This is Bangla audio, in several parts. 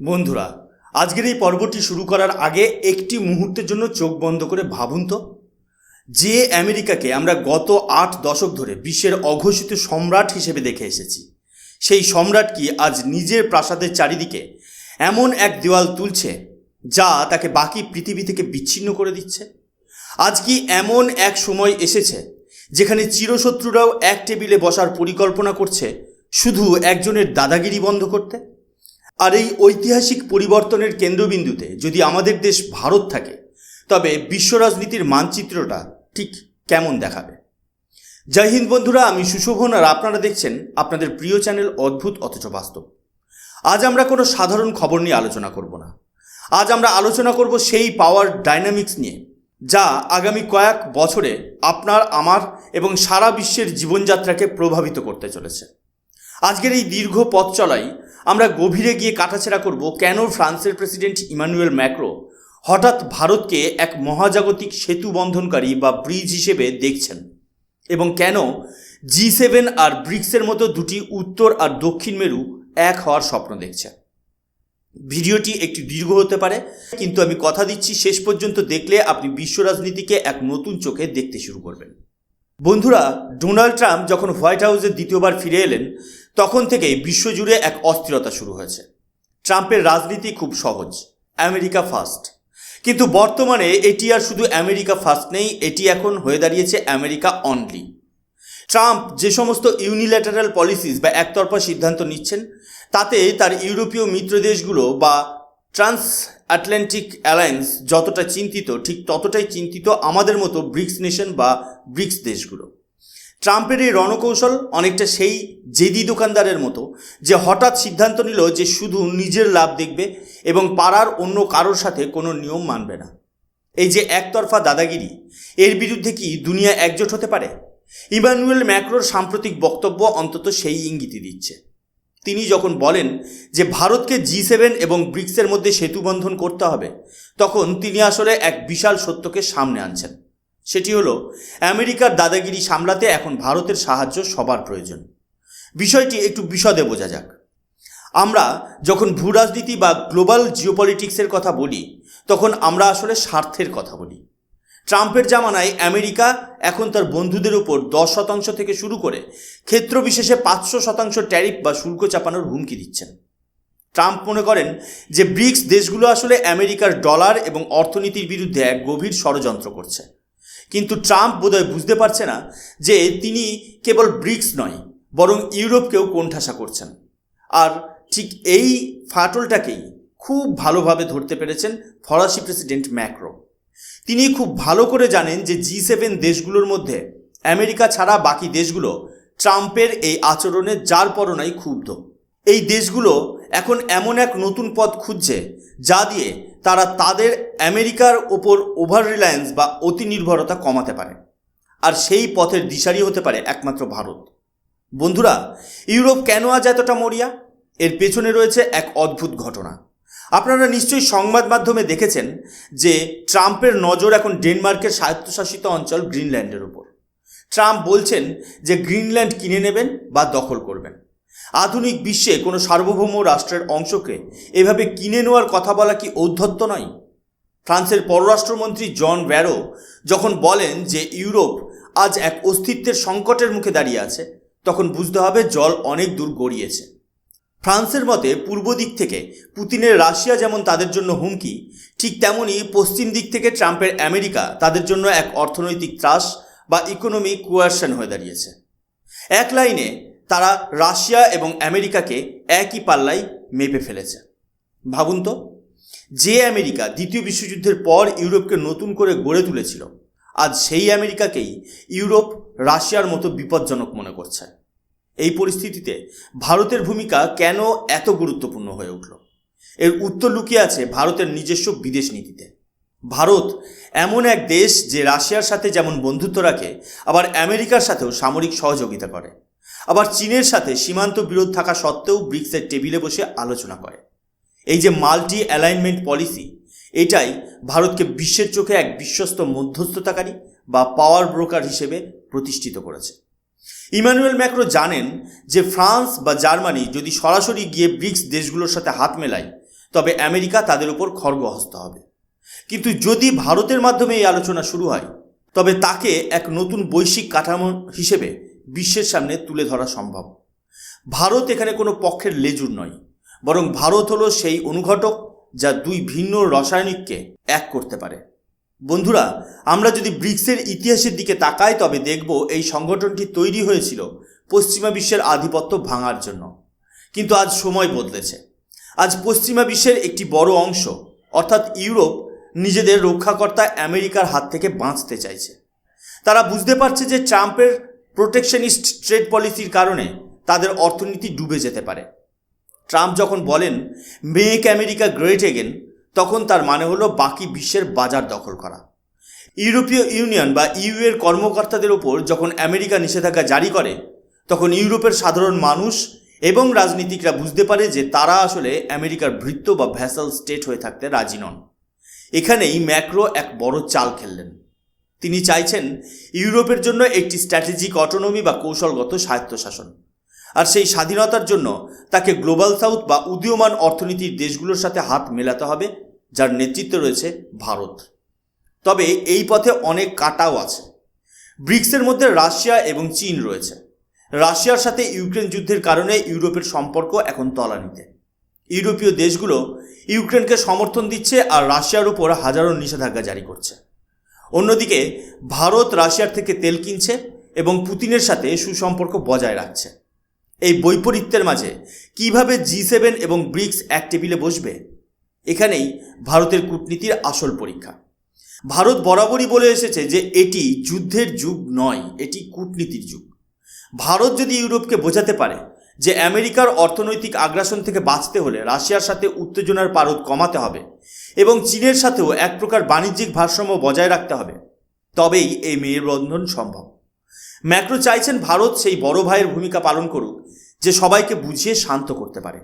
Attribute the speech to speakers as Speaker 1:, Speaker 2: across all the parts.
Speaker 1: বন্ধুরা, আজকের এই পর্বটি শুরু করার আগে একটি মুহূর্তের জন্য চোখ বন্ধ করে ভাবুন তো। যে আমেরিকাকে আমরা গত আট দশক ধরে বিশ্বের অঘোষিত সম্রাট হিসেবে দেখে এসেছি, সেই সম্রাট কি আজ নিজের প্রাসাদের চারিদিকে এমন এক দেওয়াল তুলছে যা তাকে বাকি পৃথিবী থেকে বিচ্ছিন্ন করে দিচ্ছে? আজ কি এমন এক সময় এসেছে যেখানে চিরশত্রুরাও এক টেবিলে বসার পরিকল্পনা করছে শুধু একজনের দাদাগিরি বন্ধ করতে? আর এই ঐতিহাসিক পরিবর্তনের কেন্দ্রবিন্দুতে যদি আমাদের দেশ ভারত থাকে, তবে বিশ্ব রাজনীতির মানচিত্রটা ঠিক কেমন দেখাবে? জয় হিন্দ বন্ধুরা, আমি সুশোভন আর আপনারা দেখছেন আপনাদের প্রিয় চ্যানেল অদ্ভুত অথচ বাস্তব। আজ আমরা কোনো সাধারণ খবর নিয়ে আলোচনা করব না। আজ আমরা আলোচনা করব সেই পাওয়ার ডাইনামিক্স নিয়ে, যা আগামী কয়েক বছরে আপনার, আমার এবং সারা বিশ্বের জীবনযাত্রাকে প্রভাবিত করতে চলেছে। আজকের এই দীর্ঘ পথ চলাই আমরা গভীরে গিয়ে কাটাছেড়া করব কেন ফ্রান্সের প্রেসিডেন্ট ইমানুয়েল ম্যাক্রো? হঠাৎ ভারতকে এক মহাজাগতিক সেতু বন্ধনকারী বা ব্রিজ হিসেবে দেখছেন। এবং কেন জি সেভেন আর ব্রিক্সের মতো দুটি উত্তর আর দক্ষিণ মেরু এক হওয়ার স্বপ্ন দেখছে। ভিডিওটি একটু দীর্ঘ হতে পারে, কিন্তু আমি কথা দিচ্ছি শেষ পর্যন্ত দেখলে আপনি বিশ্ব রাজনীতিকে এক নতুন চোখে দেখতে শুরু করবেন। বন্ধুরা, ডোনাল্ড ট্রাম্প যখন হোয়াইট হাউসে দ্বিতীয়বার ফিরে এলেন তখন থেকেই বিশ্বজুড়ে এক অস্থিরতা শুরু হয়েছে। ট্রাম্পের রাজনীতি খুব সহজ, আমেরিকা ফার্স্ট। কিন্তু বর্তমানে এটি আর শুধু আমেরিকা ফার্স্ট নেই, এটি এখন হয়ে দাঁড়িয়েছে আমেরিকা অনলি ট্রাম্প যে সমস্ত ইউনিল্যাটারাল পলিসিস বা একতরফা সিদ্ধান্ত নিচ্ছেন, তাতে তার ইউরোপীয় মিত্র দেশগুলো বা ট্রান্স আটলান্টিক অ্যালায়েন্স যতটা চিন্তিত, ঠিক ততটাই চিন্তিত আমাদের মতো ব্রিক্স নেশন বা ব্রিক্স দেশগুলো। ট্রাম্পের এই রণকৌশল অনেকটা সেই জেদি দোকানদারের মতো, যে হঠাৎ সিদ্ধান্ত নিল যে শুধু নিজের লাভ দেখবে এবং পাড়ার অন্য কারোর সাথে কোনো নিয়ম মানবে না। এই যে একতরফা দাদাগিরি, এর বিরুদ্ধে কি দুনিয়া একজোট হতে পারে? ইমানুয়েল ম্যাক্রোর সাম্প্রতিক বক্তব্য অন্তত সেই ইঙ্গিতই দিচ্ছে। তিনি যখন বলেন যে ভারতকে জি সেভেন এবং ব্রিক্সের মধ্যে সেতুবন্ধন করতে হবে, তখন তিনি আসলে এক বিশাল সত্যকে সামনে আনছেন। সেটি হলো, আমেরিকার দাদাগিরি সামলাতে এখন ভারতের সাহায্য সবার প্রয়োজন। বিষয়টি একটু বিশদে বোঝা যাক। আমরা যখন ভূ রাজনীতি বা গ্লোবাল জিওপলিটিক্সের কথা বলি, তখন আমরা আসলে স্বার্থের কথা বলি। ট্রাম্পের জামানায় আমেরিকা এখন তার বন্ধুদের উপর দশ শতাংশ থেকে শুরু করে ক্ষেত্র বিশেষে পাঁচশো শতাংশ ট্যারিফ বা শুল্ক চাপানোর হুমকি দিচ্ছেন। ট্রাম্প মনে করেন যে ব্রিক্স দেশগুলো আসলে আমেরিকার ডলার এবং অর্থনীতির বিরুদ্ধে এক গভীর ষড়যন্ত্র করছে। কিন্তু ট্রাম্প বোধহয় বুঝতে পারছে না যে তিনি কেবল ব্রিক্স নয়, বরং ইউরোপকেও কোণঠাসা করছেন। আর ঠিক এই ফাটলটাকেই খুব ভালোভাবে ধরতে পেরেছেন ফরাসি প্রেসিডেন্ট ম্যাক্রো। তিনি খুব ভালো করে জানেন যে জি সেভেন দেশগুলোর মধ্যে আমেরিকা ছাড়া বাকি দেশগুলো ট্রাম্পের এই আচরণে যার পরনাই ক্ষুব্ধ। এই দেশগুলো এখন এমন এক নতুন পথ খুঁজছে, যা দিয়ে তারা তাদের আমেরিকার ওপর ওভার রিলায়েন্স বা অতি নির্ভরতা কমাতে পারে। আর সেই পথের দিশারি হতে পারে একমাত্র ভারত। বন্ধুরা, ইউরোপ কেন আজ এতটা মরিয়া? এর পেছনে রয়েছে এক অদ্ভুত ঘটনা। আপনারা নিশ্চয়ই সংবাদ মাধ্যমে দেখেছেন যে ট্রাম্পের নজর এখন ডেনমার্কের স্বায়ত্তশাসিত অঞ্চল গ্রিনল্যান্ডের উপর। ট্রাম্প বলছেন যে গ্রিনল্যান্ড কিনে নেবেন বা দখল করবেন। আধুনিক বিশ্বে কোনো সার্বভৌম রাষ্ট্রের অংশকে এভাবে কিনে নেওয়ার কথা বলা কি ঔদ্ধত্য নয়? ফ্রান্সের পররাষ্ট্রমন্ত্রী জন ব্যারো যখন বলেন যে ইউরোপ আজ এক অস্তিত্বের সংকটের মুখে দাঁড়িয়ে আছে, তখন বুঝতে হবে জল অনেক দূর গড়িয়েছে। ফ্রান্সের মতে পূর্ব দিক থেকে পুতিনের রাশিয়া যেমন তাদের জন্য হুমকি, ঠিক তেমনই পশ্চিম দিক থেকে ট্রাম্পের আমেরিকা তাদের জন্য এক অর্থনৈতিক ত্রাস বা ইকোনমিক কোয়ারশন হয়ে দাঁড়িয়েছে। এক লাইনে তারা রাশিয়া এবং আমেরিকাকে একই পাল্লায় মেপে ফেলেছে। ভাবুন তো, যে আমেরিকা দ্বিতীয় বিশ্বযুদ্ধের পর ইউরোপকে নতুন করে গড়ে তুলেছিল, আজ সেই আমেরিকাকেই ইউরোপ রাশিয়ার মতো বিপজ্জনক মনে করছে। এই পরিস্থিতিতে ভারতের ভূমিকা কেন এত গুরুত্বপূর্ণ হয়ে উঠল? এর উত্তর লুকিয়ে আছে ভারতের নিজস্ব বিদেশ নীতিতে। ভারত এমন এক দেশ যে রাশিয়ার সাথে যেমন বন্ধুত্ব রাখে, আবার আমেরিকার সাথেও সামরিক সহযোগিতা করে। আবার চীনের সাথে সীমান্ত বিরোধ থাকা সত্ত্বেও ব্রিক্সের টেবিলে বসে আলোচনা করে। এই যে মাল্টি অ্যালাইনমেন্ট পলিসি, এটাই ভারতকে বিশ্বের চোখে এক বিশ্বস্ত মধ্যস্থতাকারী বা পাওয়ার ব্রোকার হিসেবে প্রতিষ্ঠিত করেছে। ইমানুয়েল ম্যাক্রো জানেন যে ফ্রান্স বা জার্মানি যদি সরাসরি গিয়ে ব্রিক্স দেশগুলোর সাথে হাত মেলায়, তবে আমেরিকা তাদের উপর খর্গহস্ত হবে। কিন্তু যদি ভারতের মাধ্যমে এই আলোচনা শুরু হয়, তবে তাকে এক নতুন বৈশ্বিক কাঠামো হিসেবে বিশ্বের সামনে তুলে ধরা সম্ভব। ভারত এখানে কোনো পক্ষের লেজুর নয়, বরং ভারত হলো সেই অনুঘটক যা দুই ভিন্ন রাসায়নিককে এক করতে পারে। বন্ধুরা, আমরা যদি ব্রিক্সের ইতিহাসের দিকে তাকাই, তবে দেখব এই সংগঠনটি তৈরি হয়েছিল পশ্চিমা বিশ্বের আধিপত্য ভাঙার জন্য। কিন্তু আজ সময় বদলেছে। আজ পশ্চিমা বিশ্বের একটি বড় অংশ, অর্থাৎ ইউরোপ, নিজেদের রক্ষাকর্তা আমেরিকার হাত থেকে বাঁচতে চাইছে। তারা বুঝতে পারছে যে ট্রাম্পের প্রোটেকশনিস্ট ট্রেড পলিসির কারণে তাদের অর্থনীতি ডুবে যেতে পারে। ট্রাম্প যখন বলেন মেক আমেরিকা গ্রেট এগেন তখন তার মানে হলো বাকি বিশ্বের বাজার দখল করা। ইউরোপীয় ইউনিয়ন বা ইউ এর কর্মকর্তাদের ওপর যখন আমেরিকা নিষেধাজ্ঞা জারি করে, তখন ইউরোপের সাধারণ মানুষ এবং রাজনীতিকরা বুঝতে পারে যে তারা আসলে আমেরিকার ভৃত্য বা ভ্যাসাল স্টেট হয়ে থাকতে রাজি নন। এখানেই ম্যাক্রো এক বড় চাল খেললেন। তিনি চাইছেন ইউরোপের জন্য একটি স্ট্র্যাটেজিক অটোনমি বা কৌশলগত স্বায়ত্তশাসন। আর সেই স্বাধীনতার জন্য তাকে গ্লোবাল সাউথ বা উদীয়মান অর্থনীতির দেশগুলোর সাথে হাত মেলাতে হবে, যার নেতৃত্বে রয়েছে ভারত। তবে এই পথে অনেক কাটাও আছে। ব্রিক্সের মধ্যে রাশিয়া এবং চীন রয়েছে। রাশিয়ার সাথে ইউক্রেন যুদ্ধের কারণে ইউরোপের সম্পর্ক এখন তলানিতে। ইউরোপীয় দেশগুলো ইউক্রেনকে সমর্থন দিচ্ছে আর রাশিয়ার উপর হাজারো নিষেধাজ্ঞা জারি করছে। অন্যদিকে ভারত রাশিয়ার থেকে তেল কিনছে এবং পুতিনের সাথে সুসম্পর্ক বজায় রাখছে। এই বৈপরীত্যের মাঝে কীভাবে জি সেভেন এবং ব্রিক্স এক টেবিলে বসবে, এখানেই ভারতের কূটনীতির আসল পরীক্ষা। ভারত বরাবরই বলে এসেছে যে এটি যুদ্ধের যুগ নয়, এটি কূটনীতির যুগ। ভারত যদি ইউরোপকে বোঝাতে পারে যে আমেরিকার অর্থনৈতিক আগ্রাসন থেকে বাঁচতে হলে রাশিয়ার সাথে উত্তেজনার পারদ কমাতে হবে এবং চীনের সাথেও এক প্রকার বাণিজ্যিক ভারসাম্য বজায় রাখতে হবে। তবেই এই মেলবন্ধন সম্ভব। ম্যাক্রো চাইছেন ভারত সেই বড় ভাইয়ের ভূমিকা পালন করুক, যে সবাইকে বুঝিয়ে শান্ত করতে পারে।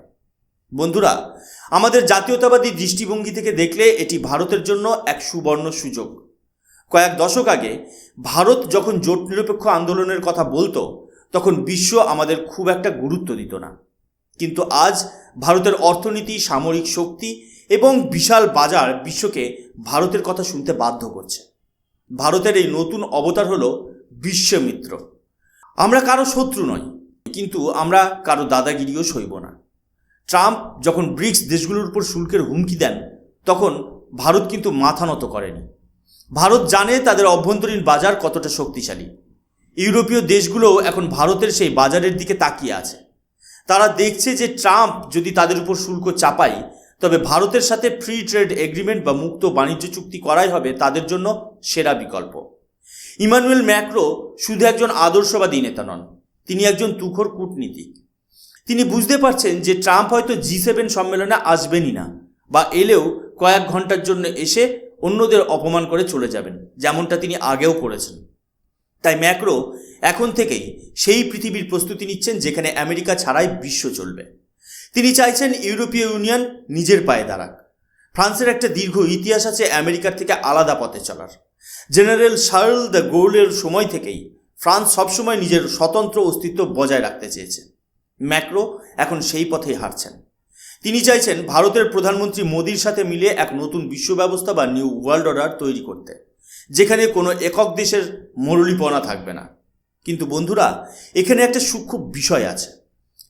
Speaker 1: বন্ধুরা, আমাদের জাতীয়তাবাদী দৃষ্টিভঙ্গি থেকে দেখলে এটি ভারতের জন্য এক সুবর্ণ সুযোগ। কয়েক দশক আগে ভারত যখন জোট নিরপেক্ষ আন্দোলনের কথা বলতো তখন বিশ্ব আমাদের খুব একটা গুরুত্ব দিত না। কিন্তু আজ ভারতের অর্থনীতি, সামরিক শক্তি এবং বিশাল বাজার বিশ্বকে ভারতের কথা শুনতে বাধ্য করছে। ভারতের এই নতুন অবতার হলো বিশ্বমিত্র। আমরা কারও শত্রু নই, কিন্তু আমরা কারও দাদাগিরিও সইব না। ট্রাম্প যখন ব্রিক্স দেশগুলোর উপর শুল্কের হুমকি দেন, তখন ভারত কিন্তু মাথা নত করেনি। ভারত জানে তাদের অভ্যন্তরীণ বাজার কতটা শক্তিশালী। ইউরোপীয় দেশগুলোও এখন ভারতের সেই বাজারের দিকে তাকিয়ে আছে। তারা দেখছে যে ট্রাম্প যদি তাদের উপর শুল্ক চাপায়, তবে ভারতের সাথে ফ্রি ট্রেড এগ্রিমেন্ট বা মুক্ত বাণিজ্য চুক্তি করাই হবে তাদের জন্য সেরা বিকল্প। ইমানুয়েল ম্যাক্রো শুধু একজন আদর্শবাদী নেতা নন, তিনি একজন তুখোর কূটনীতিক। তিনি বুঝতে পারছেন যে ট্রাম্প হয়তো জি সেভেন সম্মেলনে আসবেনই না, বা এলেও কয়েক ঘণ্টার জন্য এসে অন্যদের অপমান করে চলে যাবেন, যেমনটা তিনি আগেও করেছেন। তাই ম্যাক্রো এখন থেকেই সেই পৃথিবীর প্রস্তুতি নিচ্ছেন যেখানে আমেরিকা ছাড়াই বিশ্ব চলবে। তিনি চাইছেন ইউরোপীয় ইউনিয়ন নিজের পায়ে দাঁড়াক। ফ্রান্সের একটা দীর্ঘ ইতিহাস আছে আমেরিকার থেকে আলাদা পথে চলার। জেনারেল শার্ল দ্য গোল্ডের সময় থেকেই ফ্রান্স সবসময় নিজের স্বতন্ত্র অস্তিত্ব বজায় রাখতে চেয়েছে। ম্যাক্রো এখন সেই পথেই হারছেন তিনি চাইছেন ভারতের প্রধানমন্ত্রী মোদির সাথে মিলে এক নতুন বিশ্ব ব্যবস্থা বা নিউ ওয়ার্ল্ড অর্ডার তৈরি করতে। যেখানে কোনো একক দেশের মরুলিপনা থাকবে না। কিন্তু বন্ধুরা, এখানে একটা সূক্ষ্ম বিষয় আছে।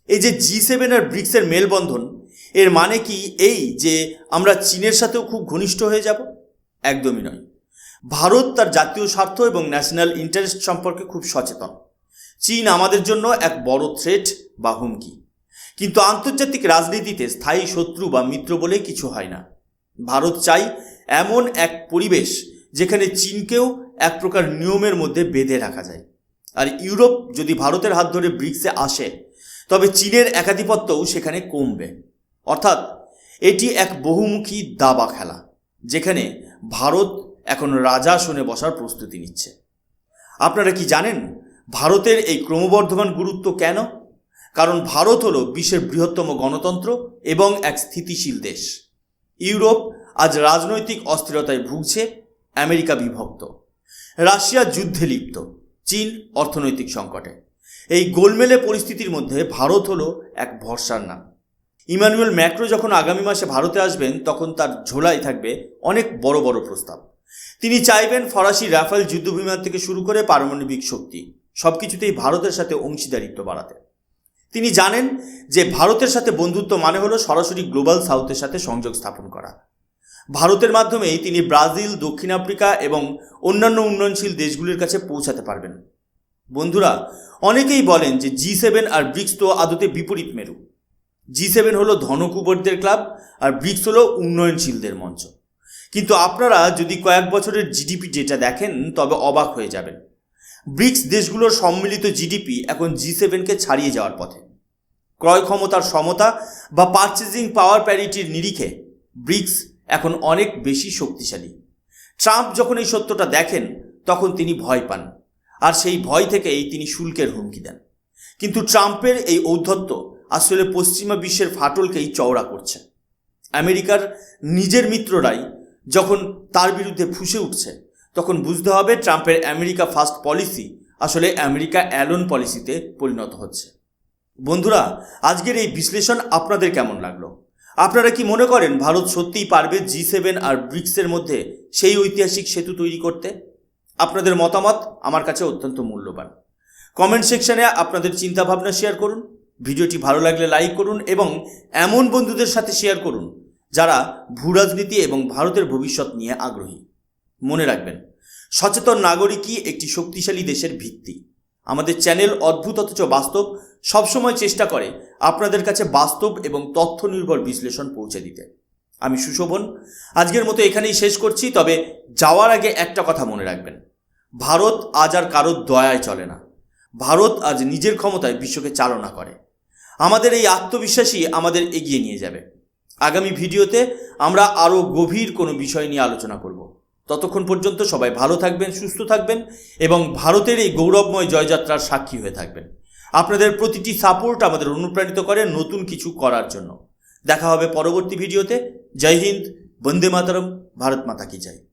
Speaker 1: এই যে জি সেভেন আর ব্রিক্সের মেলবন্ধন, এর মানে কি এই যে আমরা চীনের সাথেও খুব ঘনিষ্ঠ হয়ে যাব? একদমই নয়। ভারত তার জাতীয় স্বার্থ এবং ন্যাশনাল ইন্টারেস্ট সম্পর্কে খুব সচেতন। চীন আমাদের জন্য এক বড় থ্রেট বা হুমকি। কিন্তু আন্তর্জাতিক রাজনীতিতে স্থায়ী শত্রু বা মিত্র বলে কিছু হয় না। ভারত চাই এমন এক পরিবেশ যেখানে চীনকেও এক প্রকার নিয়মের মধ্যে বেঁধে রাখা যায়। আর ইউরোপ যদি ভারতের হাত ধরে ব্রিক্সে আসে, তবে চীনের একাধিপত্যও সেখানে কমবে। অর্থাৎ এটি এক বহুমুখী দাবা খেলা, যেখানে ভারত এখন রাজা শুনে বসার প্রস্তুতি নিচ্ছে। আপনারা কি জানেন ভারতের এই ক্রমবর্ধমান গুরুত্ব কেন? কারণ ভারত হলো বিশ্বের বৃহত্তম গণতন্ত্র এবং এক স্থিতিশীল দেশ। ইউরোপ আজ রাজনৈতিক অস্থিরতায় ভুগছে আমেরিকা বিভক্ত। রাশিয়া যুদ্ধে লিপ্ত। চীন অর্থনৈতিক সংকটে। এই গোলমেলে পরিস্থিতির মধ্যে ভারত হলো এক ভরসার নাম। ইমানুয়েল ম্যাক্রো যখন আগামী মাসে ভারতে আসবেন, তখন তার ঝোলাই থাকবে অনেক বড় বড় প্রস্তাব। তিনি চাইবেন ফরাসি রাফেল যুদ্ধবিমান থেকে শুরু করে পারমাণবিক শক্তি সব কিছুতেই ভারতের সাথে অংশীদারিত্ব বাড়াতে। তিনি জানেন যে ভারতের সাথে বন্ধুত্ব মানে হলো সরাসরি গ্লোবাল সাউথের সাথে সংযোগ স্থাপন করা। ভারতের মাধ্যমেই তিনি ব্রাজিল, দক্ষিণ আফ্রিকা এবং অন্যান্য উন্নয়নশীল দেশগুলির কাছে পৌঁছাতে পারবেন। বন্ধুরা, অনেকেই বলেন যে জি সেভেন আর ব্রিক্স তো আদতে বিপরীত মেরু। জি সেভেন হলো ধনকুবরদের ক্লাব আর ব্রিক্স হলো উন্নয়নশীলদের মঞ্চ। কিন্তু আপনারা যদি কয়েক বছরের জিডিপি ডেটা দেখেন, তবে অবাক হয়ে যাবেন। ব্রিক্স দেশগুলোর সম্মিলিত জিডিপি এখন জি সেভেনকে ছাড়িয়ে যাওয়ার পথে। ক্রয় ক্ষমতার সমতা বা পারচেজিং পাওয়ার প্যারিটির নিরিখে ব্রিক্স এখন অনেক বেশি শক্তিশালী। ট্রাম্প যখন এই সত্যটা দেখেন, তখন তিনি ভয় পান। আর সেই ভয় থেকেই তিনি শুল্কের হুমকি দেন। কিন্তু ট্রাম্পের এই ঔদ্ধত্য আসলে পশ্চিমা বিশ্বের ফাটলকেই চওড়া করছে। আমেরিকার নিজের মিত্ররাই যখন তার বিরুদ্ধে ফুসে উঠছে, তখন বুঝতে হবে ট্রাম্পের আমেরিকা ফার্স্ট পলিসি আসলে আমেরিকা অ্যালোন পলিসিতে পরিণত হচ্ছে। বন্ধুরা, আজকের এই বিশ্লেষণ আপনাদের কেমন লাগল? আপনারা কি মনে করেন ভারত সত্যিই পারবে জি সেভেন আর ব্রিক্সের মধ্যে সেই ঐতিহাসিক সেতু তৈরি করতে? আপনাদের মতামত আমার কাছে অত্যন্ত মূল্যবান। কমেন্ট সেকশনে আপনাদের চিন্তাভাবনা শেয়ার করুন, ভিডিওটি ভালো লাগলে লাইক করুন এবং এমন বন্ধুদের সাথে শেয়ার করুন যারা ভূরাজনীতি এবং ভারতের ভবিষ্যৎ নিয়ে আগ্রহী। মনে রাখবেন, সচেতন নাগরিকই একটি শক্তিশালী দেশের ভিত্তি। আমাদের চ্যানেল অদ্ভুত অথচ বাস্তব সবসময় চেষ্টা করে আপনাদের কাছে বাস্তব এবং তথ্য নির্ভর বিশ্লেষণ পৌঁছে দিতে। আমি সুশোভন, আজকের মতো এখানেই শেষ করছি, তবে যাওয়ার আগে একটা কথা মনে রাখবেন। ভারত আজ আর কারোর দয়ায় চলে না। ভারত আজ নিজের ক্ষমতায় বিশ্বকে চালনা করে। আমাদের এই আত্মবিশ্বাসই আমাদের এগিয়ে নিয়ে যাবে। আগামী ভিডিওতে আমরা আরও গভীর কোনো বিষয় নিয়ে আলোচনা করব। ততক্ষণ পর্যন্ত সবাই ভালো থাকবেন, সুস্থ থাকবেন এবং ভারতের এই গৌরবময় জয়যাত্রার সাক্ষী হয়ে থাকবেন। আপনাদের প্রতিটি সাপোর্ট আমাদের অনুপ্রাণিত করে নতুন কিছু করার জন্য। দেখা হবে পরবর্তী ভিডিওতে। জয় হিন্দ, বন্দে মাতরম, ভারত মাতা কি জয়।